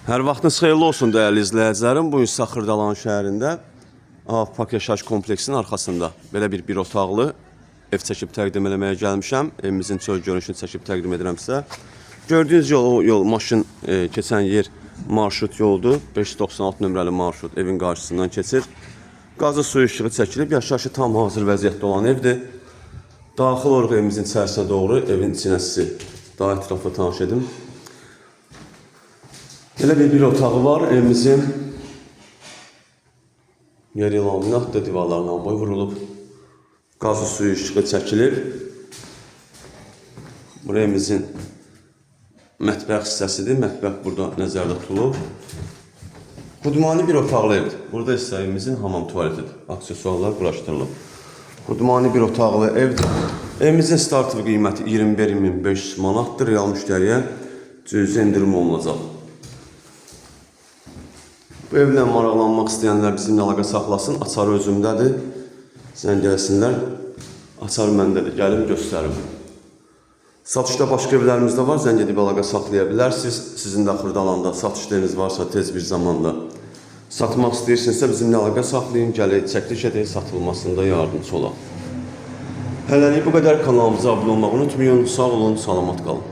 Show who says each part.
Speaker 1: Hər vaxtınız xeyirli olsun dəyərli izləyicilərim. Bu gün Saxırdalan şəhərində Avpak Yaşayış kompleksinin arxasında belə bir bir otaqlı ev çəkib təqdim eləməyə gəlmişəm. Evimizin çöl görünüşünü çəkib təqdim edirəm sizə. Gördüyünüz yol, o yol maşın e, keçən yer marşrut yoldur. 596 nömrəli marşrut evin qarşısından keçir. Qazı suyu işığı çəkilib, yaşayışı tam hazır vəziyyətdə olan evdir. Daxil oluruq evimizin içərisinə doğru, evin içinə sizi daha ətraflı tanış edim. Belə bir bir otağı var evimizin. Yeri laminatdır, divarlarına boy vurulub. Qazı suyu işığı çəkilib. Buraya evimizin mətbəx hissəsidir. Mətbəx burada nəzərdə tutulub. Qudmani bir otaqlı evdir. Burada isə evimizin hamam tualetidir. Aksesuarlar quraşdırılıb. Qudmani bir otaqlı evdir. Evimizin startı qiyməti 21500 manatdır. Real müştəriyə cüzi endirim olunacaq. Bu evlə maraqlanmaq istəyənlər bizimlə əlaqə saxlasın. Açarı özümdədir. Zəng gəlsinlər. Açar məndədir. Gəlim göstərim. Satışda başqa evlərimiz də var. Zəng edib əlaqə saxlaya bilərsiniz. Sizin də Xırdalanda satışlarınız varsa tez bir zamanda satmaq istəyirsinizsə bizimlə əlaqə saxlayın. Gələk çəkiliş edək, satılmasında yardımcı olaq. Hələlik bu qədər kanalımıza abunə olmağı unutmayın. Sağ olun, salamat qalın.